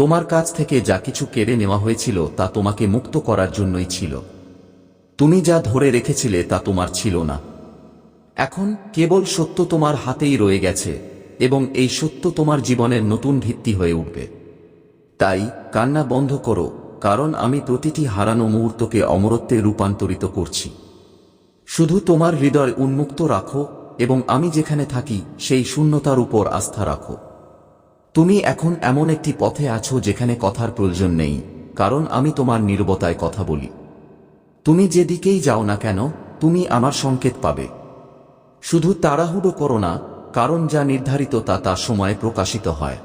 তোমার কাছ থেকে যা কিছু কেড়ে নেওয়া হয়েছিল তা তোমাকে মুক্ত করার জন্যই ছিল। তুমি যা ধরে রেখেছিলে তা তোমার ছিল না। এখন কেবল সত্য তোমার হাতেই রয়ে গেছে এবং এই সত্য তোমার জীবনের নতুন ভিত্তি হয়ে উঠবে। তাই কান্না বন্ধ করো, কারণ আমি প্রতিটি হারানো মুহূর্তকে অমরত্বে রূপান্তরিত করছি। শুধু তোমার হৃদয় উন্মুক্ত রাখো এবং আমি যেখানে থাকি সেই শূন্যতার উপর আস্থা রাখো। তুমি এখন এমন একটি পথে আছো যেখানে কথার প্রয়োজন নেই, কারণ আমি তোমার নীরবতায় কথা বলি। তুমি যেদিকেই যাও না কেন, তুমি আমার সংকেত পাবে। শুধু তাড়াহুড়ো করো না, কারণ যা নির্ধারিত তা তার সময়ে প্রকাশিত হয়।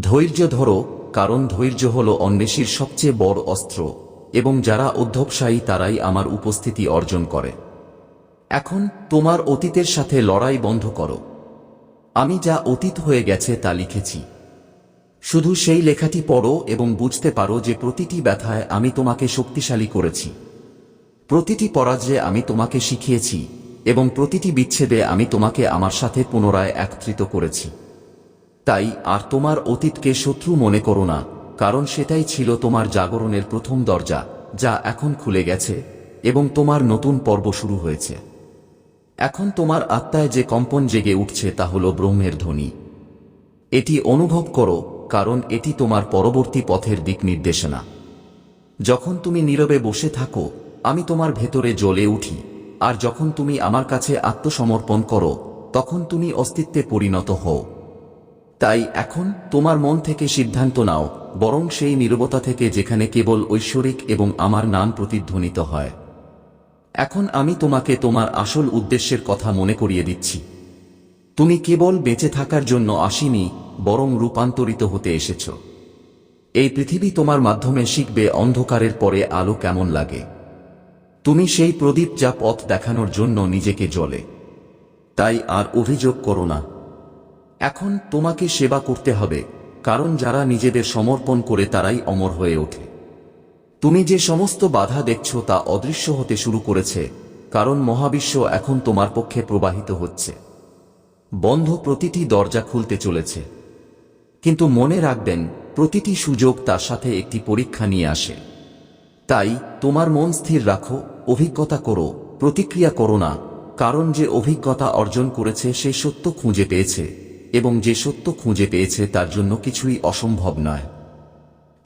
ধৈর্য ধরো, কারণ ধৈর্য হল অন্বেষীর সবচেয়ে বড় অস্ত্র, এবং যারা অধ্যবসায়ী তারাই আমার উপস্থিতি অর্জন করে। এখন তোমার অতীতের সাথে লড়াই বন্ধ করো। আমি যা অতীত হয়ে গেছে তা লিখেছি। শুধু সেই লেখাটি পড়ো এবং বুঝতে পারো যে প্রতিটি ব্যথায় আমি তোমাকে শক্তিশালী করেছি। প্রতিটি পরাজয়ে আমি তোমাকে শিখিয়েছি এবং প্রতিটি বিচ্ছেদে আমি তোমাকে আমার সাথে পুনরায় একত্রিত করেছি। তাই আর তোমার অতীতকে শত্রু মনে করো না, কারণ সেটাই ছিল তোমার জাগরণের প্রথম দরজা, যা এখন খুলে গেছে এবং তোমার নতুন পর্ব শুরু হয়েছে। এখন তোমার আত্মায় যে কম্পন জেগে উঠছে তা হল ব্রহ্মের ধ্বনি। এটি অনুভব করো, কারণ এটি তোমার পরবর্তী পথের দিক নির্দেশনা। যখন তুমি নীরবে বসে থাকো, আমি তোমার ভেতরে জ্বলে উঠি, আর যখন তুমি আমার কাছে আত্মসমর্পণ করো, তখন তুমি অস্তিত্বে পরিণত হও। তাই এখন তোমার মন থেকে সিদ্ধান্ত নাও, বরং সেই নীরবতা থেকে যেখানে কেবল ঐশ্বরিক এবং আমার নাম প্রতিধ্বনিত হয়। এখন আমি তোমাকে তোমার আসল উদ্দেশ্যের কথা মনে করিয়ে দিচ্ছি। তুমি কেবল বেঁচে থাকার জন্য আসিনি, বরং রূপান্তরিত হতে এসেছ। এই পৃথিবী তোমার মাধ্যমে শিখবে অন্ধকারের পরে আলো কেমন লাগে। তুমি সেই প্রদীপ যা পথ দেখানোর জন্য নিজেকে জ্বলে। তাই আর অভিযোগ করো না। এখন তোমাকে সেবা করতে হবে, কারণ যারা নিজেদের সমর্পণ করে তারাই অমর হয়ে ওঠে। তুমি যে সমস্ত বাধা দেখছ তা অদৃশ্য হতে শুরু করেছে, কারণ মহাবিশ্ব এখন তোমার পক্ষে প্রবাহিত হচ্ছে। বন্ধ প্রতিটি দরজা খুলতে চলেছে। কিন্তু মনে রাখবেন, প্রতিটি সুযোগ তার সাথে একটি পরীক্ষা নিয়ে আসে। তাই, তোমার মন স্থির রাখো, অভিজ্ঞতা করো, প্রতিক্রিয়া করো না, কারণ যে অভিজ্ঞতা অর্জন করেছে সে সত্য খুঁজে পেয়েছে, এবং যে সত্য খুঁজে পেয়েছে তার জন্য কিছুই অসম্ভব নয়।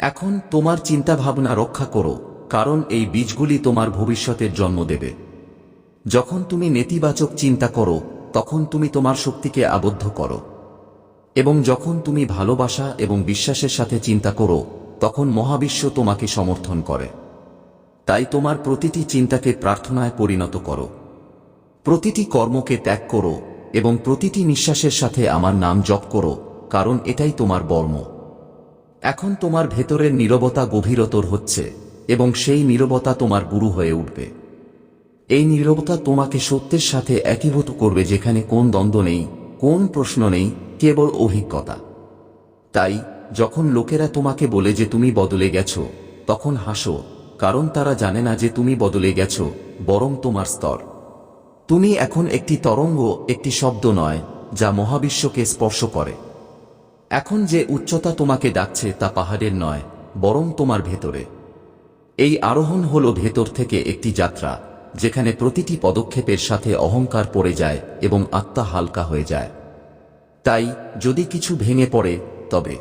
এখন তোমার চিন্তাভাবনা রক্ষা করো, কারণ এই বীজগুলি তোমার ভবিষ্যতের জন্ম দেবে। যখন তুমি নেতিবাচক চিন্তা করো, তখন তুমি তোমার শক্তিকে আবদ্ধ করো। এবং যখন তুমি ভালোবাসা এবং বিশ্বাসের সাথে চিন্তা করো, তখন মহাবিশ্ব তোমাকে সমর্থন করে। তাই তোমার প্রতিটি চিন্তাকে প্রার্থনায় পরিণত করো। প্রতিটি কর্মকে ত্যাগ করো এবং প্রতিটি নিঃশ্বাসের সাথে আমার নাম জপ করো, কারণ এটাই তোমার বর্ম। এখন তোমার ভেতরের নীরবতা গভীরতর হচ্ছে, এবং সেই নীরবতা তোমার গুরু হয়ে উঠবে। এই নীরবতা তোমাকে সত্যের সাথে একীভূত করবে যেখানে কোন দ্বন্দ্ব নেই, কোন প্রশ্ন নেই, কেবল অভিজ্ঞতা। তাই, যখন লোকেরা তোমাকে বলে যে তুমি বদলে গেছো, তখন হাসো, কারণ তারা জানে না যে তুমি বদলে গেছো, বরং তোমার স্তর। তুমি এখন একটি তরঙ্গ, একটি শব্দ নয়, যা মহাবিশ্বকে স্পর্শ করে। এখন যে উচ্চতা তোমাকে ডাকছে তা পাহাড়ের নয়, বরং তোমার ভেতরে। এই আরোহণ হল ভেতর থেকে একটি যাত্রা, যেখানে প্রতিটি পদক্ষেপের সাথে অহংকার পড়ে যায় এবং আত্মা হালকা হয়ে যায়। তাই, যদি কিছু ভেঙে পড়ে, তবে।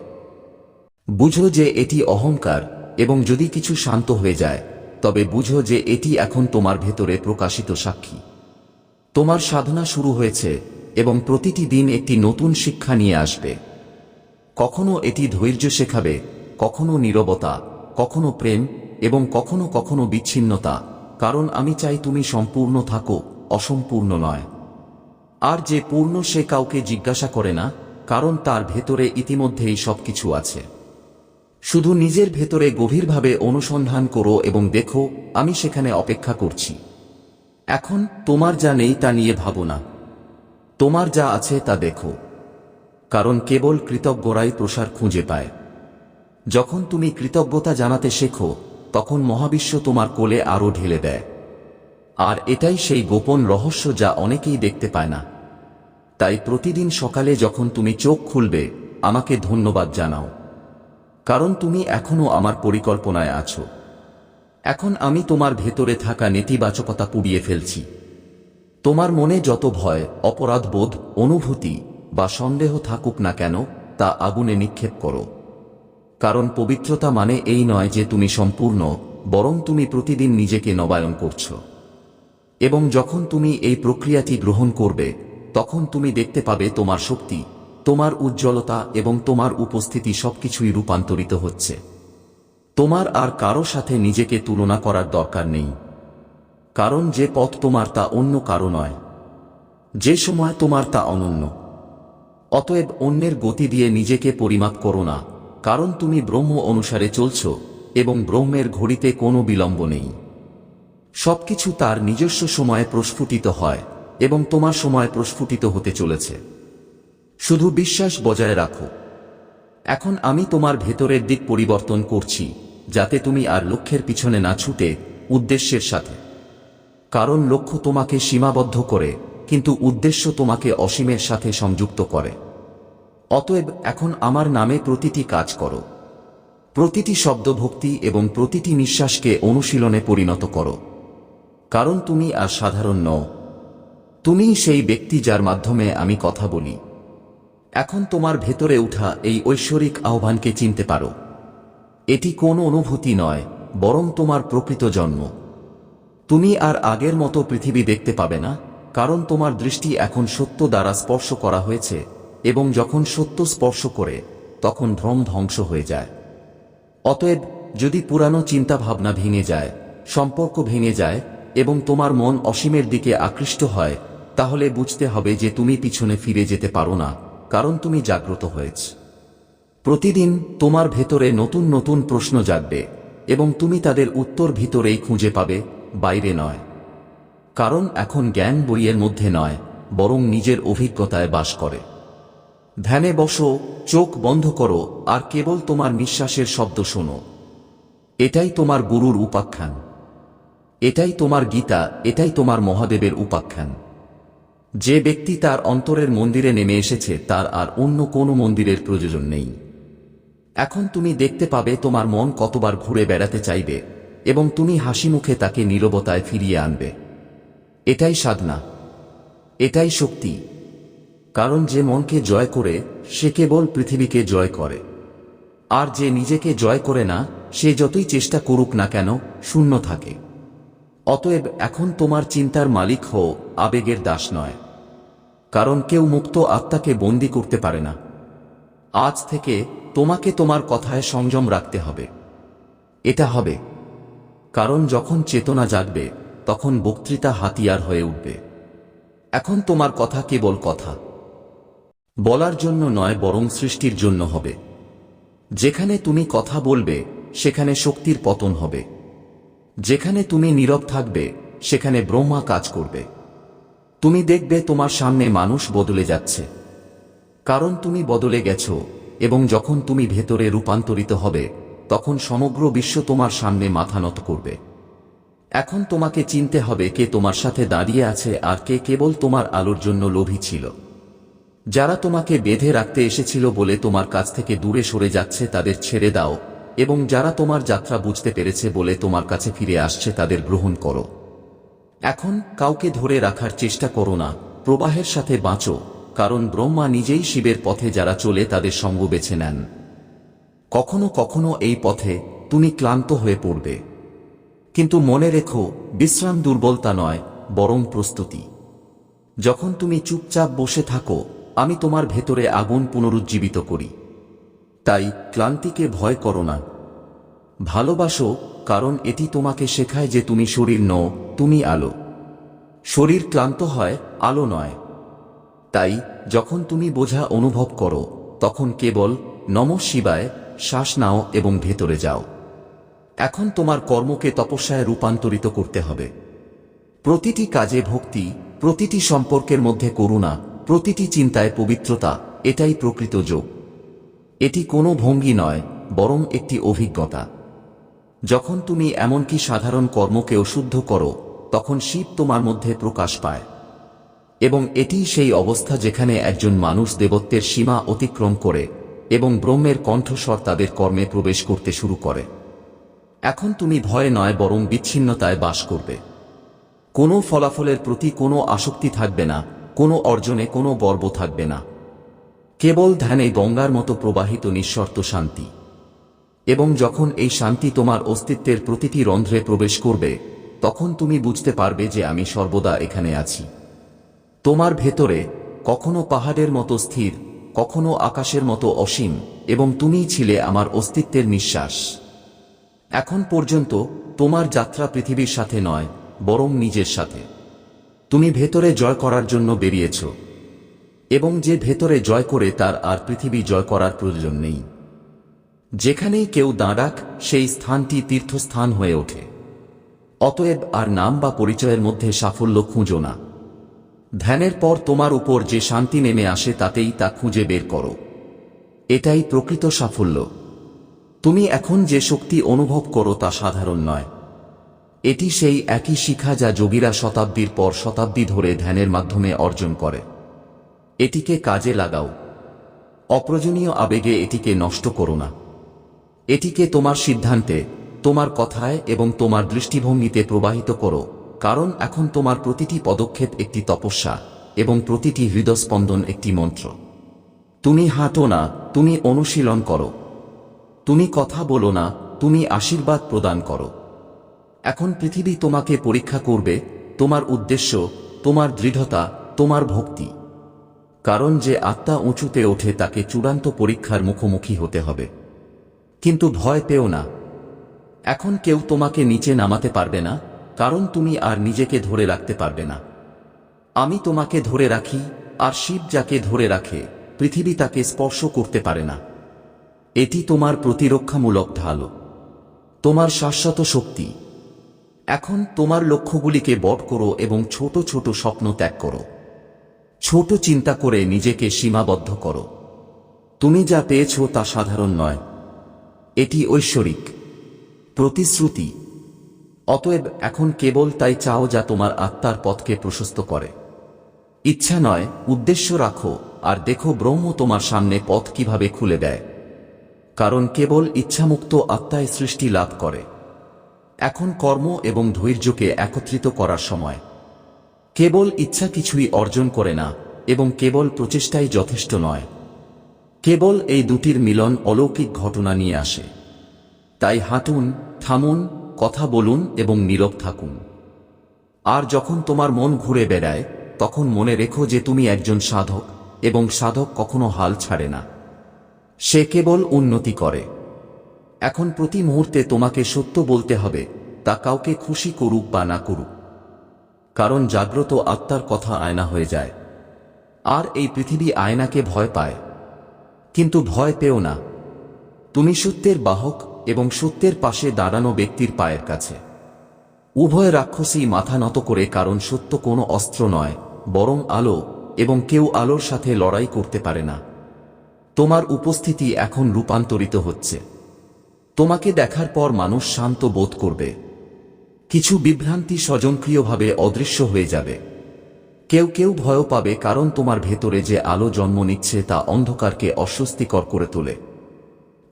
বুঝো যে এটি অহংকার, এবং যদি কিছু শান্ত হয়ে যায়, তবে বুঝো যে এটি এখন তোমার ভেতরে প্রকাশিত সাক্ষী। তোমার সাধনা শুরু হয়েছে, এবং প্রতিটি দিন একটি নতুন শিক্ষা নিয়ে আসবে। কখনো এটি ধৈর্য শেখাবে, কখনো নীরবতা, কখনো প্রেম, এবং কখনো কখনো বিচ্ছিন্নতা, কারণ আমি চাই তুমি সম্পূর্ণ থাকো, অসম্পূর্ণ নয়। আর যে পূর্ণ সে কাউকে জিজ্ঞাসা করে না, কারণ তার ভেতরে ইতিমধ্যেই সবকিছু আছে। শুধু নিজের ভেতরে গভীরভাবে অনুসন্ধান করো এবং দেখো, আমি সেখানে অপেক্ষা করছি। এখন তোমার যা নেই তা নিয়ে ভাবো না। তোমার যা আছে তা দেখো। কারণ কেবল কৃতজ্ঞরাই প্রসার খুঁজে পায়। যখন তুমি কৃতজ্ঞতা জানাতে শেখো, তখন মহাবিশ্ব তোমার কোলে আরও ঢেলে দেয়। আর এটাই সেই গোপন রহস্য যা অনেকেই দেখতে পায় না। তাই প্রতিদিন সকালে যখন তুমি চোখ খুলবে, আমাকে ধন্যবাদ জানাও। কারণ তুমি এখনও আমার পরিকল্পনায় আছো। এখন আমি তোমার ভেতরে থাকা নেতিবাচকতা পুড়িয়ে ফেলছি। তোমার মনে যত ভয় অপরাধবোধ অনুভূতি বা সন্দেহ থাকুক না কেন, তা আগুনে নিক্ষেপ করো। কারণ পবিত্রতা মানে এই নয় যে তুমি সম্পূর্ণ, বরং তুমি প্রতিদিন নিজেকে নবায়ন করছ। এবং যখন তুমি এই প্রক্রিয়াটি গ্রহণ করবে, তখন তুমি দেখতে পাবে তোমার শক্তি, তোমার উজ্জ্বলতা এবং তোমার উপস্থিতি সবকিছুই রূপান্তরিত হচ্ছে। তোমার আর কারও সাথে নিজেকে তুলনা করার দরকার নেই। কারণ যে পথ তোমার তা অন্য কারও নয়। যে সময় তোমার তা অনন্য। অতএব অন্যের গতি দিয়ে নিজেকে পরিমাপ করো না, কারণ তুমি ব্রহ্ম অনুসারে চলছ, এবং ব্রহ্মের ঘড়িতে কোনো বিলম্ব নেই। সবকিছু তার নিজস্ব সময়ে প্রস্ফুটিত হয়, এবং তোমার সময় প্রস্ফুটিত হতে চলেছে। শুধু বিশ্বাস বজায় রাখো। এখন আমি তোমার ভেতরের দিক পরিবর্তন করছি, যাতে তুমি আর লক্ষ্যের পিছনে না ছুটে উদ্দেশ্যের সাথে। কারণ লক্ষ্য তোমাকে সীমাবদ্ধ করে কিন্তু উদ্দেশ্য তোমাকে অসীমের সাথে সংযুক্ত করে। অতএব এখন আমার নামে প্রতিটি কাজ করো। প্রতিটি শব্দ ভক্তি এবং প্রতিটি নিঃশ্বাসকে অনুশীলনে পরিণত করো। কারণ তুমি আর সাধারণ নও। তুমিই সেই ব্যক্তি যার মাধ্যমে আমি কথা বলি। এখন তোমার ভেতরে উঠা এই ঐশ্বরিক আহ্বানকে চিনতে পারো। এটি কোনো অনুভূতি নয়, বরং তোমার প্রকৃত জন্ম। তুমি আর আগের মতো পৃথিবী দেখতে পাবে না। কারণ তোমার দৃষ্টি এখন সত্য দ্বারা স্পর্শ করা হয়েছে, এবং যখন সত্য স্পর্শ করে, তখন ভ্রম ধ্বংস হয়ে যায়। অতএব, যদি পুরানো চিন্তা ভাবনা ভেঙে যায়, সম্পর্ক ভেঙে যায়, এবং তোমার মন অসীমের দিকে আকৃষ্ট হয়, তাহলে বুঝতে হবে যে তুমি পিছনে ফিরে যেতে পারো না, কারণ তুমি জাগ্রত হয়েছ। প্রতিদিন তোমার ভেতরে নতুন নতুন প্রশ্ন জাগবে, এবং তুমি তাদের উত্তর ভিতরেই খুঁজে পাবে, বাইরে নয়। কারণ এখন জ্ঞান বইয়ের মধ্যে নয়, বরং নিজের অভিজ্ঞতায় বাস করে। ধ্যানে বসো, চোখ বন্ধ করো, আর কেবল তোমার নিঃশ্বাসের শব্দ শোনো। এটাই তোমার গুরুর উপাখ্যান। এটাই তোমার গীতা, এটাই তোমার মহাদেবের উপাখ্যান। যে ব্যক্তি তার অন্তরের মন্দিরে নেমে এসেছে, তার আর অন্য কোনো মন্দিরের প্রয়োজন নেই। এখন তুমি দেখতে পাবে তোমার মন কতবার ঘুরে বেড়াতে চাইবে, এবং তুমি হাসি মুখে তাকে নীরবতায় ফিরিয়ে আনবে। এটাই সাধনা, এটাই শক্তি। কারণ যে মনকে জয় করে, সে কেবল পৃথিবীকে জয় করে। আর যে নিজেকে জয় করে না, সে যতই চেষ্টা করুক না কেন, শূন্য থাকে। অতএব এখন তোমার চিন্তার মালিক হও, আবেগের দাস নয়। কারণ কেউ মুক্ত আত্মাকে বন্দি করতে পারে না। আজ থেকে তোমাকে তোমার কথায় সংযম রাখতে হবে। এটা হবে। কারণ যখন চেতনা জাগবে তখন বক্তৃতা হাতিয়ার হয়ে উঠবে। এখন তোমার কথা কেবল কথা। বলার জন্য নয়, বরং সৃষ্টির জন্য হবে। যেখানে তুমি কথা বলবে, সেখানে শক্তির পতন হবে। যেখানে তুমি নীরব থাকবে, সেখানে ব্রহ্মা কাজ করবে। তুমি দেখবে তোমার সামনে মানুষ বদলে যাচ্ছে। কারণ তুমি বদলে গেছ, এবং যখন তুমি ভেতরে রূপান্তরিত হবে, তখন সমগ্র বিশ্ব তোমার সামনে মাথা নত করবে। এখন তোমাকে চিনতে হবে কে তোমার সাথে দাঁড়িয়ে আছে আর কে কেবল তোমার আলোর জন্য লোভী ছিল। যারা তোমাকে বেঁধে রাখতে এসেছিল বলে তোমার কাছ থেকে দূরে সরে যাচ্ছে তাদের ছেড়ে দাও, এবং যারা তোমার যাত্রা বুঝতে পেরেছে বলে তোমার কাছে ফিরে আসছে তাদের গ্রহণ করো। এখন কাউকে ধরে রাখার চেষ্টা করো না, প্রবাহের সাথে বাঁচো, কারণ ব্রহ্মা নিজেই শিবের পথে যারা চলে তাদের সঙ্গ বেছে নেন। কখনো কখনো এই পথে তুমি ক্লান্ত হয়ে পড়বে। কিন্তু মনে রেখো, বিশ্রাম দুর্বলতা নয়, বরং প্রস্তুতি। যখন তুমি চুপচাপ বসে থাকো, আমি তোমার ভেতরে আগুন পুনরুজ্জীবিত করি। তাই ক্লান্তিকে ভয় করো না। ভালোবাসো, কারণ এটি তোমাকে শেখায় যে তুমি শরীর নও, তুমি আলো। শরীর ক্লান্ত হয়, আলো নয়। তাই যখন তুমি বোঝা অনুভব করো, তখন কেবল নম শিবায় শ্বাস নাও এবং ভেতরে যাও। এখন তোমার কর্মকে তপস্যায় রূপান্তরিত করতে হবে। প্রতিটি কাজে ভক্তি, প্রতিটি সম্পর্কের মধ্যে করুণা, প্রতিটি চিন্তায় পবিত্রতা, এটাই প্রকৃত যোগ। এটি কোনো ভঙ্গি নয়, বরং একটি অভিজ্ঞতা। যখন তুমি এমনকি সাধারণ কর্মকেও শুদ্ধ করো, তখন শিব তোমার মধ্যে প্রকাশ পায়। এবং এটি সেই অবস্থা যেখানে একজন মানুষ দেবত্বের সীমা অতিক্রম করে এবং ব্রহ্মের কণ্ঠস্বর তাদের কর্মে প্রবেশ করতে শুরু করে। এখন তুমি ভয়ে নয়, বরং বিচ্ছিন্নতায় বাস করবে। কোনো ফলাফলের প্রতি কোনো আসক্তি থাকবে না, কোনো অর্জনে কোনো গর্ব থাকবে না। কেবল ধ্যানে গঙ্গার মতো প্রবাহিত নিঃশর্ত শান্তি। এবং যখন এই শান্তি তোমার অস্তিত্বের প্রতিটি রন্ধ্রে প্রবেশ করবে, তখন তুমি বুঝতে পারবে যে আমি সর্বদা এখানে আছি। তোমার ভেতরে কখনো পাহাড়ের মতো স্থির, কখনো আকাশের মতো অসীম, এবং তুমিই ছিলে আমার অস্তিত্বের নিঃশ্বাস। এখন পর্যন্ত তোমার যাত্রা পৃথিবীর সাথে নয়, বরং নিজের সাথে। তুমি ভেতরে জয় করার জন্য বেরিয়েছ, এবং যে ভেতরে জয় করে তার আর পৃথিবী জয় করার প্রয়োজন নেই। যেখানেই কেউ দাঁড়াক সেই স্থানটি তীর্থস্থান হয়ে ওঠে। অতএব আর নাম বা পরিচয়ের মধ্যে সাফল্য খুঁজো না। ধ্যানের পর তোমার উপর যে শান্তি নেমে আসে তাতেই তা খুঁজে বের করো। এটাই প্রকৃত সাফল্য। তুমি এখন যে শক্তি অনুভব করো তা সাধারণ নয়। এটি সেই একই শিখা যা যোগীরা শতাব্দীর পর শতাব্দী ধরে ধ্যানের মাধ্যমে অর্জন করে। এটিকে কাজে লাগাও। অপ্রয়োজনীয় আবেগে এটিকে নষ্ট করো না। এটিকে তোমার সিদ্ধান্তে, তোমার কথায় এবং তোমার দৃষ্টিভঙ্গিতে প্রবাহিত করো, কারণ এখন তোমার প্রতিটি পদক্ষেপ একটি তপস্যা এবং প্রতিটি হৃদস্পন্দন একটি মন্ত্র। তুমি হাঁটো না, তুমি অনুশীলন করো। তুমি কথা বলো না, তুমি আশীর্বাদ প্রদান করো। এখন পৃথিবী তোমাকে পরীক্ষা করবে, তোমার উদ্দেশ্য, তোমার দৃঢ়তা, তোমার ভক্তি। কারণ যে আত্মা উঁচুতে ওঠে তাকে চূড়ান্ত পরীক্ষার মুখোমুখি হতে হবে। কিন্তু ভয় পেও না। এখন কেউ তোমাকে নিচে নামাতে পারবে না, কারণ তুমি আর নিজেকে ধরে রাখতে পারবে না। আমি তোমাকে ধরে রাখি, আর শিব যাকে ধরে রাখে, পৃথিবী তাকে স্পর্শ করতে পারে না। এটি তোমার প্রতিরক্ষামূলক ঢাল। তোমার শাশ্বত শক্তি। এখন তোমার লক্ষ্যগুলিকে বট করো এবং ছোট ছোট স্বপ্ন ত্যাগ করো। ছোট চিন্তা করে নিজেকে সীমাবদ্ধ করো। তুমি যা পেয়েছ তা সাধারণ নয়। এটি ঐশ্বরিক। প্রতিশ্রুতি। অতএব এখন কেবল তাই চাও যা তোমার আত্মার পথকে প্রশস্ত করে। ইচ্ছা নয়, উদ্দেশ্য রাখো, আর দেখো ব্রহ্ম তোমার সামনে পথ কীভাবে খুলে দেয়। কারণ কেবল ইচ্ছামুক্ত আত্মায় সৃষ্টি লাভ করে। এখন কর্ম এবং ধৈর্যকে একত্রিত করার সময়। কেবল ইচ্ছা কিছুই অর্জন করে না, এবং কেবল প্রচেষ্টাই যথেষ্ট নয়। কেবল এই দুটির মিলন অলৌকিক ঘটনা নিয়ে আসে। তাই হাঁটুন, থামুন, কথা বলুন এবং নীরব থাকুন। আর যখন তোমার মন ঘুরে বেড়ায়, তখন মনে রেখো যে তুমি একজন সাধক, এবং সাধক কখনো হাল ছাড়ে না। সে কেবল উন্নতি করে। এখন প্রতি মুহূর্তে তোমাকে সত্য বলতে হবে, তা কাউকে খুশি করুক বা না করুক। কারণ জাগ্রত আত্মার কথা আয়না হয়ে যায়। আর এই পৃথিবী আয়নাকে ভয় পায়। কিন্তু ভয় পেও না। তুমি সত্যের বাহক এবং সত্যের পাশে দাঁড়ানো ব্যক্তির পায়ের কাছে। উভয় রাক্ষসী মাথা নত করে কারণ সত্য কোনো অস্ত্র নয়, বরং আলো, এবং কেউ আলোর সাথে লড়াই করতে পারে না। তোমার উপস্থিতি এখন রূপান্তরিত হচ্ছে। তোমাকে দেখার পর মানুষ শান্ত বোধ করবে। কিছু বিভ্রান্তি স্বজনক্রিয়ভাবে অদৃশ্য হয়ে যাবে। কেউ কেউ ভয় পাবে কারণ তোমার ভেতরে যে আলো জন্ম নিচ্ছে তা অন্ধকারকে অস্বস্তিকর করে তোলে।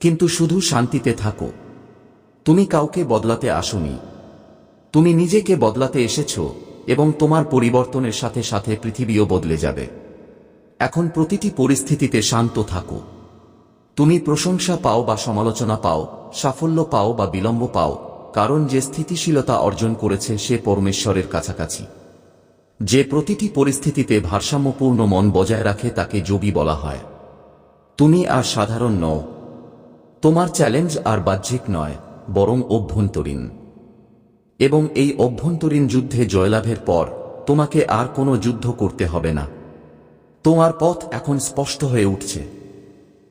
কিন্তু শুধু শান্তিতে থাকো। তুমি কাউকে বদলাতে আসনি। তুমি নিজেকে বদলাতে এসেছ এবং তোমার পরিবর্তনের সাথে সাথে পৃথিবীও বদলে যাবে। এখন প্রতিটি পরিস্থিতিতে শান্ত থাকো। তুমি প্রশংসা পাও বা সমালোচনা পাও, সাফল্য পাও বা বিলম্ব পাও, কারণ যে স্থিতিশীলতা অর্জন করেছে সে পরমেশ্বরের কাছাকাছি। যে প্রতিটি পরিস্থিতিতে ভারসাম্যপূর্ণ মন বজায় রাখে তাকে যোগী বলা হয়। তুমি আর সাধারণ নও। তোমার চ্যালেঞ্জ আর বাহ্যিক নয়, বরং অভ্যন্তরীণ। এবং এই অভ্যন্তরীণ যুদ্ধে জয়লাভের পর তোমাকে আর কোনো যুদ্ধ করতে হবে না। তোমার পথ এখন স্পষ্ট হয়ে উঠছে।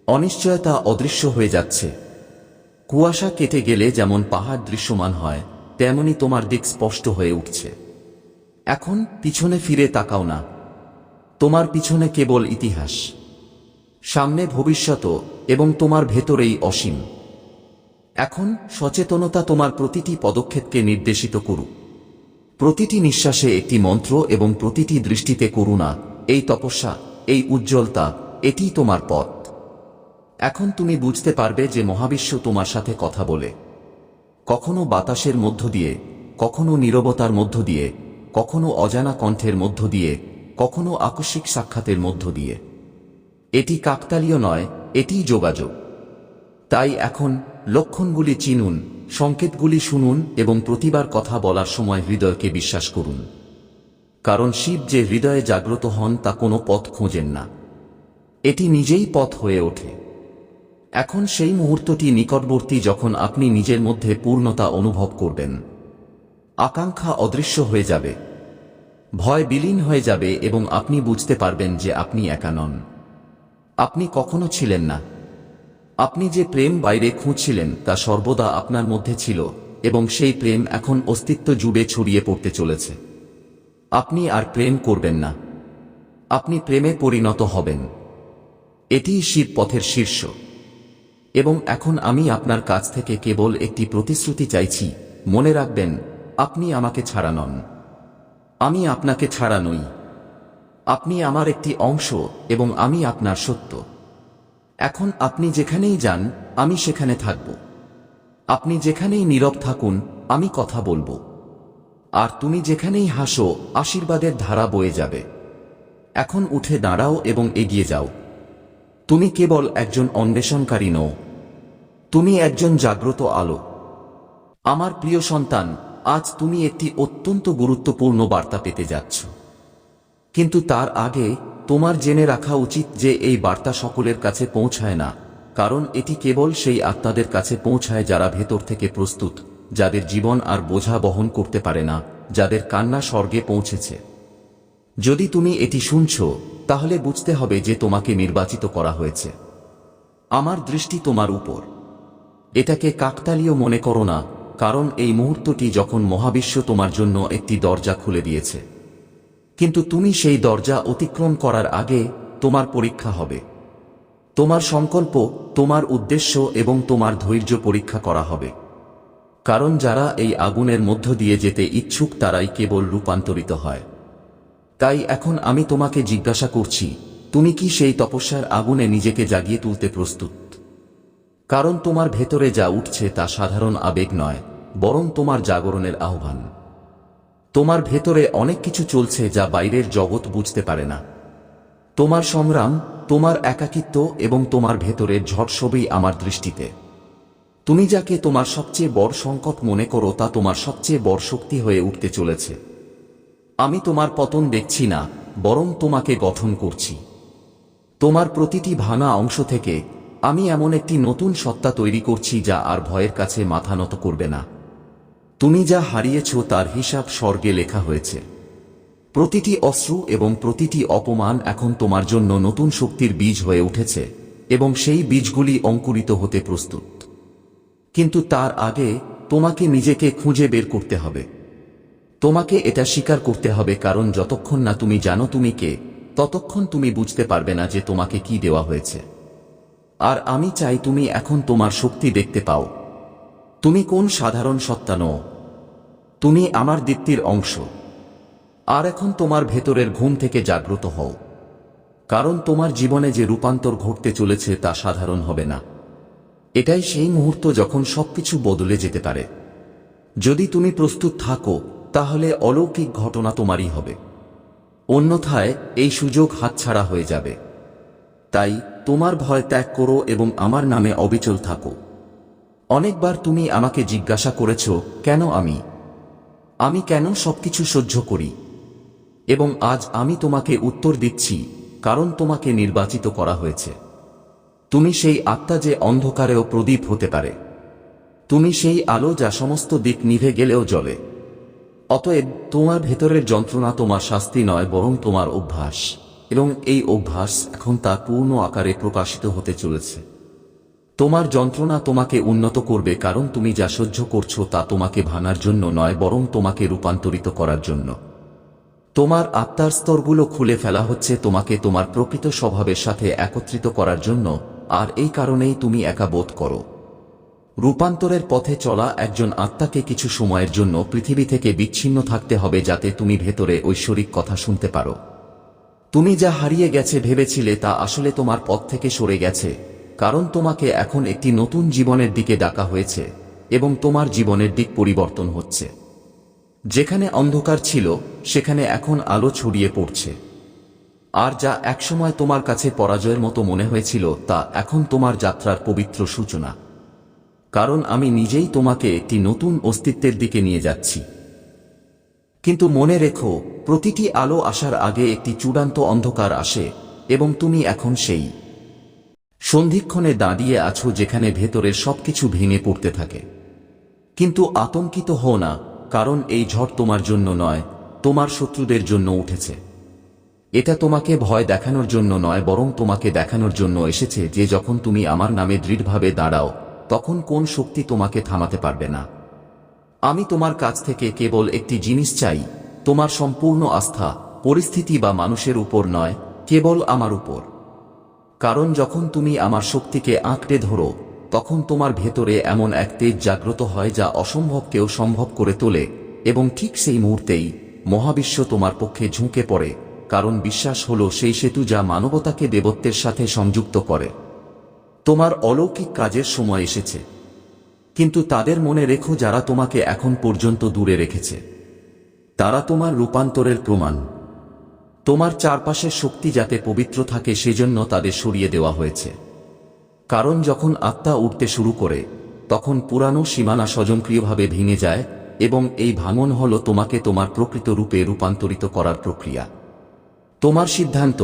অনিশ্চয়তা অদৃশ্য হয়ে যাচ্ছে। কুয়াশা কেটে গেলে যেমন পাহাড় দৃশ্যমান হয়, তেমনি তোমার দিক স্পষ্ট হয়ে উঠছে। এখন পিছনে ফিরে তাকাও না। তোমার পিছনে কেবল ইতিহাস। সামনে ভবিষ্যৎ এবং তোমার ভেতরেই অসীম। এখন সচেতনতা তোমার প্রতিটি পদক্ষেপকে নির্দেশিত করুক। প্রতিটি নিঃশ্বাসে একটি মন্ত্র এবং প্রতিটি দৃষ্টিতে করুণা এই তপস্যা, এই উজ্জ্বলতা এটি তোমার পথ। এখন তুমি বুঝতে পারবে যে মহাবিশ্ব তোমার সাথে কথা বলে। কখনো বাতাসের মধ্য দিয়ে, কখনো নীরবতার মধ্য দিয়ে, কখনো অজানা কণ্ঠের মধ্য দিয়ে, কখনো আকস্মিক সাক্ষাতের মধ্য দিয়ে। এটি কাকতালীয় নয়, এটিই যোগাযোগ। তাই এখন লক্ষণগুলি চিনুন, সংকেতগুলি শুনুন এবং প্রতিবার কথা বলার সময় হৃদয়কে বিশ্বাস করুন। কারণ শিব যে হৃদয়ে জাগ্রত হন তা কোনো পথ খোঁজেন না। এটি নিজেই পথ হয়ে ওঠে। এখন সেই মুহূর্তটি নিকটবর্তী যখন আপনি নিজের মধ্যে পূর্ণতা অনুভব করবেন। আকাঙ্ক্ষা অদৃশ্য হয়ে যাবে। ভয় বিলীন হয়ে যাবে এবং আপনি বুঝতে পারবেন যে আপনি একা নন। আপনি কখনো ছিলেন না। আপনি যে প্রেম বাইরে খুঁজছিলেন তা সর্বদা আপনার মধ্যে ছিল এবং সেই প্রেম এখন অস্তিত্ব জুড়ে ছড়িয়ে পড়তে চলেছে। আপনি আর প্রেম করবেন না। আপনি প্রেমে পরিণত হবেন। এটিই শিব পথের শীর্ষ। এবং এখন আমি আপনার কাছ থেকে কেবল একটি প্রতিশ্রুতি চাইছি, মনে রাখবেন, আপনি আমাকে ছাড়া নন। আমি আপনাকে ছাড়া নই। আপনি আমার একটি অংশ এবং আমি আপনার সত্য। এখন আপনি যেখানেই যান, আমি সেখানে থাকব। আপনি যেখানেই নীরব থাকুন, আমি কথা বলব। আর তুমি যেখানেই হাসো, আশীর্বাদের ধারা বয়ে যাবে। এখন উঠে দাঁড়াও এবং এগিয়ে যাও। তুমি কেবল একজন অন্বেষণকারী নও। তুমি একজন জাগ্রত আলো। আমার প্রিয় সন্তান, আজ তুমি একটি অত্যন্ত গুরুত্বপূর্ণ বার্তা পেতে যাচ্ছ। কিন্তু তার আগে তোমার জেনে রাখা উচিত যে এই বার্তা সকলের কাছে পৌঁছায় না, কারণ এটি কেবল সেই আত্মাদের কাছে পৌঁছায় যারা ভেতর থেকে প্রস্তুত। যাদের জীবন আর বোঝা বহন করতে পারে না, যাদের কান্না স্বর্গে পৌঁছেছে। যদি তুমি এটি শুনছ, তাহলে বুঝতে হবে যে তোমাকে নির্বাচিত করা হয়েছে। আমার দৃষ্টি তোমার উপর। এটাকে কাকতালীয় মনে করো না, কারণ এই মুহূর্তটি যখন মহাবিশ্ব তোমার জন্য একটি দরজা খুলে দিয়েছে। কিন্তু তুমি সেই দরজা অতিক্রম করার আগে তোমার পরীক্ষা হবে। তোমার সংকল্প, তোমার উদ্দেশ্য এবং তোমার ধৈর্য পরীক্ষা করা হবে। কারণ যারা এই আগুনের মধ্য দিয়ে যেতে ইচ্ছুক তারাই কেবল রূপান্তরিত হয়। তাই এখন আমি তোমাকে জিজ্ঞাসা করছি, তুমি কি সেই তপস্যার আগুনে নিজেকে জাগিয়ে তুলতে প্রস্তুত? কারণ তোমার ভেতরে যা উঠছে তা সাধারণ আবেগ নয়, বরং তোমার জাগরণের আহ্বান। তোমার ভেতরে অনেক কিছু চলছে যা বাইরের জগৎ বুঝতে পারে না। তোমার সংগ্রাম, তোমার একাকিত্ব এবং তোমার ভেতরের ঝড় সবই আমার দৃষ্টিতে। তুমি যাকে তোমার সবচেয়ে বড় সংকট মনে করো তা তোমার সবচেয়ে বড় শক্তি হয়ে উঠতে চলেছে। আমি তোমার পতন দেখছি না, বরং তোমাকে গঠন করছি। তোমার প্রতিটি ভাঙা অংশ থেকে আমি এমন একটি নতুন সত্তা তৈরি করছি যা আর ভয়ের কাছে মাথা নত করবে না। তুমি যা হারিয়েছ তার হিসাব স্বর্গে লেখা হয়েছে। প্রতিটি অশ্রু এবং প্রতিটি অপমান এখন তোমার জন্য নতুন শক্তির বীজ হয়ে উঠেছে এবং সেই বীজগুলি অঙ্কুরিত হতে প্রস্তুত। কিন্তু তার আগে তোমাকে নিজেকে খুঁজে বের করতে হবে। তোমাকে এটা স্বীকার করতে হবে কারণ যতক্ষণ না তুমি জানো তুমি কে, ততক্ষণ তুমি বুঝতে পারবে না যে তোমাকে কি দেওয়া হয়েছে। আর আমি চাই তুমি এখন তোমার শক্তি দেখতে পাও। তুমি কোন সাধারণ সত্তা নও। তুমি আমার দীপ্তির অংশ। আর এখন তোমার ভেতরের ঘুম থেকে জাগ্রত হও। কারণ তোমার জীবনে যে রূপান্তর ঘটতে চলেছে তা সাধারণ হবে না। এটাই সেই মুহূর্ত যখন সবকিছু বদলে যেতে পারে। যদি তুমি প্রস্তুত থাকো, তাহলে অলৌকিক ঘটনা তোমারই হবে। অন্যথায় এই সুযোগ হাতছাড়া হয়ে যাবে। তাই তোমার ভয় ত্যাগ করো এবং আমার নামে অবিচল থাকো। অনেকবার তুমি আমাকে জিজ্ঞাসা করেছ, কেন আমি? আমি কেন সবকিছু সহ্য করি? এবং আজ আমি তোমাকে উত্তর দিচ্ছি, কারণ তোমাকে নির্বাচিত করা হয়েছে। তুমি সেই আত্মা যে অন্ধকারেও প্রদীপ হতে পারে। তুমি সেই আলো যা সমস্ত দিক নিভে গেলেও জ্বলে। অতএব তোমার ভেতরের যন্ত্রণা তোমার শাস্তি নয়, বরং তোমার অভ্যাস। এবং এই অভ্যাস এখন তা পূর্ণ আকারে প্রকাশিত হতে চলেছে। তোমার যন্ত্রণা তোমাকে উন্নত করবে, কারণ তুমি যা সহ্য করছ তা তোমাকে ভাঙার জন্য নয়, বরং তোমাকে রূপান্তরিত করার জন্য। তোমার আত্মার স্তরগুলো খুলে ফেলা হচ্ছে তোমাকে তোমার প্রকৃত স্বভাবের সাথে একত্রিত করার জন্য। আর এই কারণেই তুমি একা বোধ করো। রূপান্তরের পথে চলা একজন আত্মাকে কিছু সময়ের জন্য পৃথিবী থেকে বিচ্ছিন্ন থাকতে হবে যাতে তুমি ভেতরে ঐশ্বরিক কথা শুনতে পারো। তুমি যা হারিয়ে গেছে ভেবেছিলে তা আসলে তোমার পথ থেকে সরে গেছে, কারণ তোমাকে এখন একটি নতুন জীবনের দিকে ডাকা হয়েছে এবং তোমার জীবনের দিক পরিবর্তন হচ্ছে। যেখানে অন্ধকার ছিল, সেখানে এখন আলো ছড়িয়ে পড়ছে। আর যা একসময় তোমার কাছে পরাজয়ের মতো মনে হয়েছিল, তা এখন তোমার যাত্রার পবিত্র সূচনা। কারণ আমি নিজেই তোমাকে একটি নতুন অস্তিত্বের দিকে নিয়ে যাচ্ছি। কিন্তু মনে রেখো, প্রতিটি আলো আসার আগে একটি চূড়ান্ত অন্ধকার আসে, এবং তুমি এখন সেই। সন্ধিক্ষণে দাঁড়িয়ে আছো যেখানে ভেতরের সবকিছু ভেঙে পড়তে থাকে। কিন্তু আতঙ্কিত হও না, কারণ এই ঝড় তোমার জন্য নয়, তোমার শত্রুদের জন্য উঠেছে। এটা তোমাকে ভয় দেখানোর জন্য নয়, বরং তোমাকে দেখানোর জন্য এসেছে যে যখন তুমি আমার নামে দৃঢ়ভাবে দাঁড়াও, তখন কোন শক্তি তোমাকে থামাতে পারবে না। আমি তোমার কাছ থেকে কেবল একটি জিনিস চাই, তোমার সম্পূর্ণ আস্থা, পরিস্থিতি বা মানুষের উপর নয়, কেবল আমার উপর। কারণ যখন তুমি আমার শক্তিকে আঁকড়ে ধরো, তখন তোমার ভেতরে এমন এক তেজ জাগ্রত হয় যা অসম্ভবকেও সম্ভব করে তোলে, এবং ঠিক সেই মুহূর্তেই মহাবিশ্ব তোমার পক্ষে ঝুঁকে পড়ে। কারণ বিশ্বাস হল সেই সেতু যা মানবতাকে দেবত্বের সাথে সংযুক্ত করে। তোমার অলৌকিক কাজের সময় এসেছে। কিন্তু তাদের মনে রেখো যারা তোমাকে এখন পর্যন্ত দূরে রেখেছে। তারা তোমার রূপান্তরের প্রমাণ। তোমার চারপাশের শক্তি যাতে পবিত্র থাকে সেজন্য তাদের সরিয়ে দেওয়া হয়েছে। কারণ যখন আত্মা উঠতে শুরু করে, তখন পুরানো সীমানা স্বজনক্রিয়ভাবে ভেঙে যায় এবং এই ভাঙন হল তোমাকে তোমার প্রকৃত রূপে রূপান্তরিত করার প্রক্রিয়া। তোমার সিদ্ধান্ত,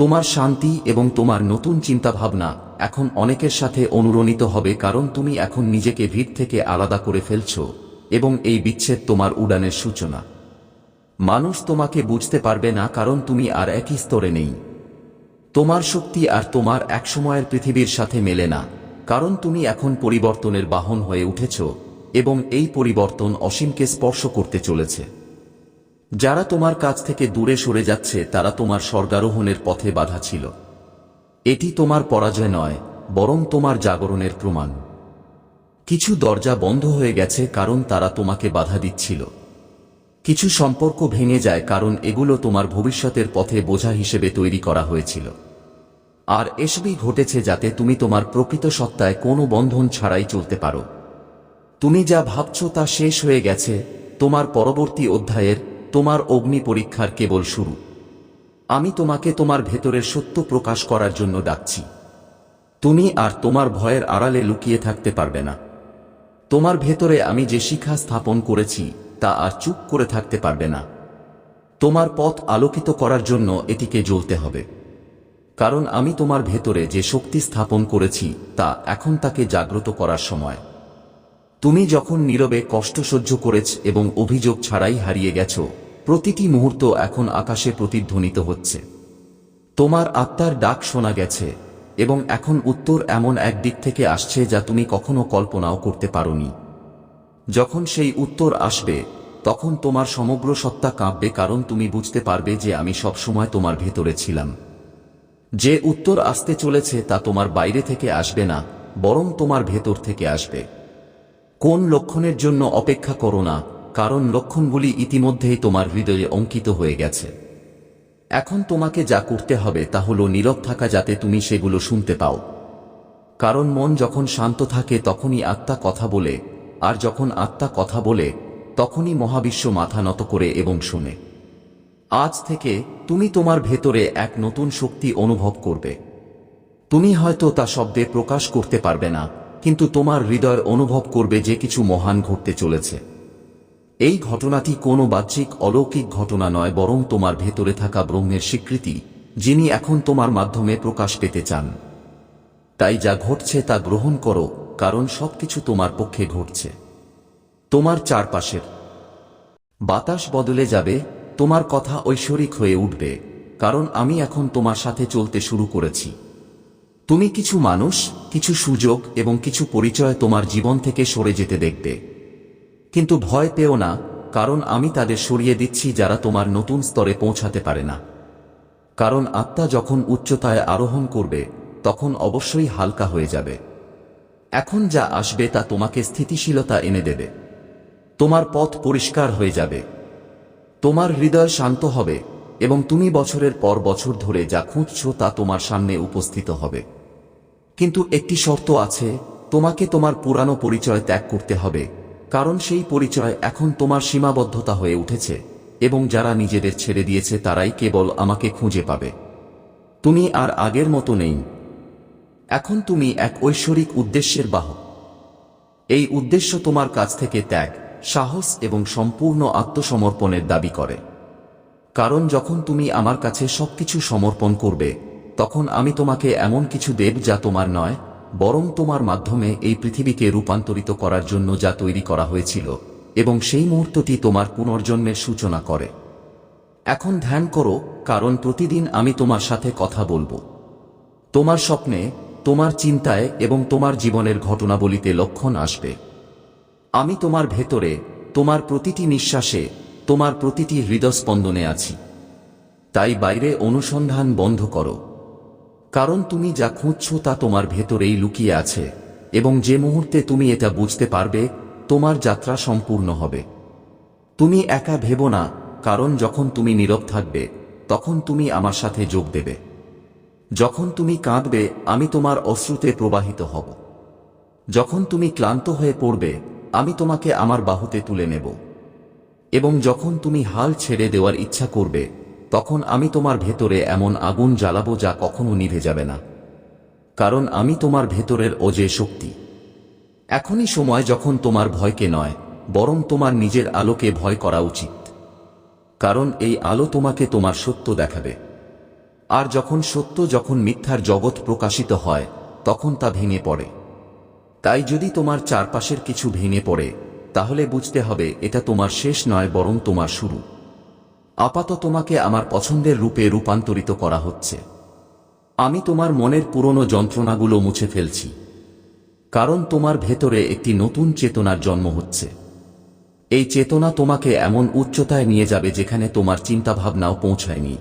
তোমার শান্তি এবং তোমার নতুন চিন্তাভাবনা এখন অনেকের সাথে অনুরণিত হবে কারণ তুমি এখন নিজেকে ভিড় থেকে আলাদা করে ফেলছ এবং এই বিচ্ছেদ তোমার উড়ানের সূচনা। মানুষ তোমাকে বুঝতে পারবে না কারণ তুমি আর একই স্তরে নেই। তোমার শক্তি আর তোমার একসময়ের পৃথিবীর সাথে মেলে না, কারণ তুমি এখন পরিবর্তনের বাহন হয়ে উঠেছ এবং এই পরিবর্তন অসীমকে স্পর্শ করতে চলেছে। যারা তোমার কাছ থেকে দূরে সরে যাচ্ছে, তারা তোমার স্বর্গারোহণের পথে বাধা ছিল। এটি তোমার পরাজয় নয়, বরং তোমার জাগরণের প্রমাণ। কিছু দরজা বন্ধ হয়ে গেছে, কারণ তারা তোমাকে বাধা দিচ্ছিল। কিছু সম্পর্ক ভেঙে যায়, কারণ এগুলো তোমার ভবিষ্যতের পথে বোঝা হিসেবে তৈরি করা হয়েছিল। আর এসবই ঘটেছে যাতে তুমি তোমার প্রকৃত সত্তায় কোনো বন্ধন ছাড়াই চলতে পারো। তুমি যা ভাবছ তা শেষ হয়ে গেছে, তোমার পরবর্তী অধ্যায়ের তোমার অগ্নি পরীক্ষার কেবল শুরু। আমি তোমাকে তোমার ভেতরের সত্য প্রকাশ করার জন্য ডাকছি। তুমি আর তোমার ভয়ের আড়ালে লুকিয়ে থাকতে পারবে না। তোমার ভেতরে আমি যে শিখা স্থাপন করেছি, তা আর চুপ করে থাকতে পারবে না। তোমার পথ আলোকিত করার জন্য এটিকে জ্বলতে হবে। কারণ আমি তোমার ভেতরে যে শক্তি স্থাপন করেছি, তা এখন তাকে জাগ্রত করার সময়। তুমি যখন নীরবে কষ্ট সহ্য করেছ এবং অভিযোগ ছাড়াই হারিয়ে গেছ, প্রতিটি মুহূর্ত এখন আকাশে প্রতিধ্বনিত হচ্ছে। তোমার আত্মার ডাক শোনা গেছে, এবং এখন উত্তর এমন এক দিক থেকে আসছে যা তুমি কখনো কল্পনাও করতে পারোনি। যখন সেই উত্তর আসবে, তখন তোমার সমগ্র সত্তা কাঁপবে কারণ তুমি বুঝতে পারবে যে আমি সবসময় তোমার ভেতরে ছিলাম। যে উত্তর আসতে চলেছে তা তোমার বাইরে থেকে আসবে না, বরং তোমার ভেতর থেকে আসবে। কোন লক্ষণের জন্য অপেক্ষা করো না, কারণ লক্ষণগুলি ইতিমধ্যেই তোমার হৃদয়ে অঙ্কিত হয়ে গেছে। এখন তোমাকে যা করতে হবে তা হল নীরব থাকা যাতে তুমি সেগুলো শুনতে পাও। কারণ মন যখন শান্ত থাকে তখনই আত্মা কথা বলে, আর যখন আত্মা কথা বলে, তখনই মহাবিশ্ব মাথা নত করে এবং শোনে। আজ থেকে তুমি তোমার ভেতরে এক নতুন শক্তি অনুভব করবে। তুমি হয়তো তা শব্দে প্রকাশ করতে পারবে না কিন্তু তোমার হৃদয় অনুভব করবে যে কিছু মহান ঘটতে চলেছে। এই ঘটনাটি কোনো বাহ্যিক, অলৌকিক ঘটনা নয়, বরং তোমার ভেতরে থাকা ব্রহ্মের স্বীকৃতি, যিনি এখন তোমার মাধ্যমে প্রকাশ পেতে চান। তাই যা ঘটছে তা গ্রহণ করো, কারণ সবকিছু তোমার পক্ষে ঘটছে। তোমার চারপাশের বাতাস বদলে যাবে, তোমার কথা ঐশ্বরিক হয়ে উঠবে, কারণ আমি এখন তোমার সাথে চলতে শুরু করেছি। তুমি কিছু মানুষ, কিছু সুযোগ এবং কিছু পরিচয় তোমার জীবন থেকে সরে যেতে দেখবে। কিন্তু ভয় পেও না, কারণ আমি তাদের সরিয়ে দিচ্ছি যারা তোমার নতুন স্তরে পৌঁছাতে পারে না। কারণ আত্মা যখন উচ্চতায় আরোহণ করবে, তখন অবশ্যই হালকা হয়ে যাবে। এখন যা আসবে তা তোমাকে স্থিতিশীলতা এনে দেবে। তোমার পথ পরিষ্কার হয়ে যাবে। তোমার হৃদয় শান্ত হবে এবং তুমি বছরের পর বছর ধরে যা খুঁজছ তা তোমার সামনে উপস্থিত হবে। কিন্তু একটি শর্ত আছে, তোমাকে তোমার পুরানো পরিচয় ত্যাগ করতে হবে, কারণ সেই পরিচয় এখন তোমার সীমাবদ্ধতা হয়ে উঠেছে, এবং যারা নিজেদের ছেড়ে দিয়েছে তারাই কেবল আমাকে খুঁজে পাবে। তুমি আর আগের মতো নেই। এখন তুমি এক ঐশ্বরিক উদ্দেশ্যের বাহক। এই উদ্দেশ্য তোমার কাছ থেকে ত্যাগ, সাহস এবং সম্পূর্ণ আত্মসমর্পণের দাবি করে। কারণ যখন তুমি আমার কাছে সবকিছু সমর্পণ করবে তখন আমি তোমাকে এমন কিছু দেব যা তোমার নয়, বরং তোমার মাধ্যমে এই পৃথিবীকে রূপান্তরিত করার জন্য যা তৈরি করা হয়েছিল, এবং সেই মুহূর্তটি তোমার পুনর্জন্মের সূচনা করে। এখন ধ্যান করো, কারণ প্রতিদিন আমি তোমার সাথে কথা বলব। তোমার স্বপ্নে, তোমার চিন্তায় এবং তোমার জীবনের ঘটনাবলিতে লক্ষণ আসবে। আমি তোমার ভেতরে, তোমার প্রতিটি নিঃশ্বাসে, তোমার প্রতিটি হৃদস্পন্দনে আছি। তাই বাইরে অনুসন্ধান বন্ধ করো। কারণ তুমি যা খুঁজছ তা তোমার ভেতরেই লুকিয়ে আছে, এবং যে মুহূর্তে তুমি এটা বুঝতে পারবে, তোমার যাত্রা সম্পূর্ণ হবে। তুমি একা ভেব না, কারণ যখন তুমি নীরব থাকবে, তখন তুমি আমার সাথে যোগ দেবে। যখন তুমি কাঁদবে, আমি তোমার অশ্রুতে প্রবাহিত হব। যখন তুমি ক্লান্ত হয়ে পড়বে, আমি তোমাকে আমার বাহুতে তুলে নেব। এবং যখন তুমি হাল ছেড়ে দেওয়ার ইচ্ছা করবে তখন আমি তোমার ভেতরে এমন আগুন জ্বালাবো যা কখনো নিভে যাবে না। কারণ আমি তোমার ভেতরের অজে শক্তি। এখনই সময় যখন তোমার ভয়কে নয়, বরং তোমার নিজের আলোকে ভয় করা উচিত। কারণ এই আলো তোমাকে তোমার সত্য দেখাবে। আর যখন সত্য যখন মিথ্যার জগৎ প্রকাশিত হয়, তখন তা ভেঙে পড়ে। তাই যদি তোমার চারপাশের কিছু ভেঙে পড়ে, তাহলে বুঝতে হবে এটা তোমার শেষ নয়, বরং তোমার শুরু। আপাতত তোমাকে আমার পছন্দের রূপে রূপান্তরিত করা হচ্ছে। আমি তোমার মনের পুরনো যন্ত্রণাগুলো মুছে ফেলছি। কারণ তোমার ভেতরে একটি নতুন চেতনার জন্ম হচ্ছে। এই চেতনা তোমাকে এমন উচ্চতায় নিয়ে যাবে যেখানে তোমার চিন্তাভাবনাও পৌঁছায়নি।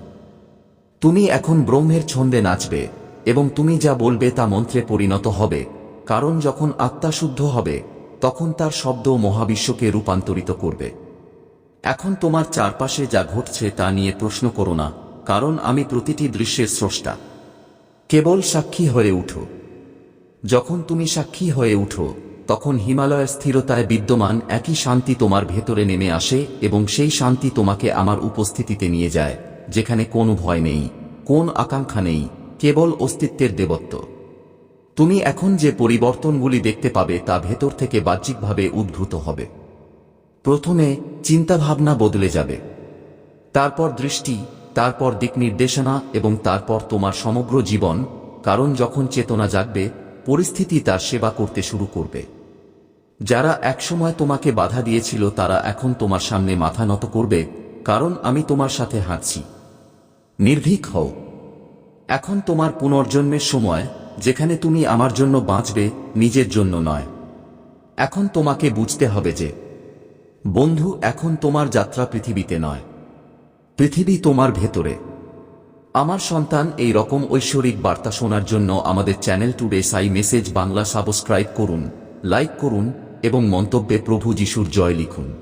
তুমি এখন ব্রহ্মের ছন্দে নাচবে, এবং তুমি যা বলবে তা মন্ত্রে পরিণত হবে, কারণ যখন আত্মা শুদ্ধ হবে, তখন তার শব্দ মহাবিশ্বকে রূপান্তরিত করবে। এখন তোমার চারপাশে যা ঘটছে তা নিয়ে প্রশ্ন করো না, কারণ আমি প্রতিটি দৃশ্যের স্রষ্টা। কেবল সাক্ষী হয়ে উঠো। যখন তুমি সাক্ষী হয়ে উঠো, তখন হিমালয়ের স্থিরতায় বিদ্যমান একই শান্তি তোমার ভেতরে নেমে আসে এবং সেই শান্তি তোমাকে আমার উপস্থিতিতে নিয়ে যায়, যেখানে কোনো ভয় নেই, কোন আকাঙ্ক্ষা নেই, কেবল অস্তিত্বের দেবত্ব। তুমি এখন যে পরিবর্তনগুলি দেখতে পাবে তা ভেতর থেকে বাহ্যিকভাবে উদ্ভূত হবে। প্রথমে চিন্তাভাবনা বদলে যাবে। তারপর দৃষ্টি, তারপর দিক নির্দেশনা এবং তারপর তোমার সমগ্র জীবন, কারণ যখন চেতনা জাগবে, পরিস্থিতি তার সেবা করতে শুরু করবে। যারা একসময় তোমাকে বাধা দিয়েছিল তারা এখন তোমার সামনে মাথা নত করবে, কারণ আমি তোমার সাথে হাঁটছি। নির্ভীক হও। এখন তোমার পুনর্জন্মের সময়, যেখানে তুমি আমার জন্য বাঁচবে, নিজের জন্য নয়। এখন তোমাকে বুঝতে হবে যে বন্ধু, এখন তোমার যাত্রা পৃথিবীতে নয়। পৃথিবী তোমার ভেতরে। আমার সন্তান এই রকম ঐশ্বরিক বার্তা শোনার জন্য আমাদের channel today Sai message Bangla subscribe করুন লাইক করুন এবং মন্তব্যে প্রভু যিশুর জয় লিখুন।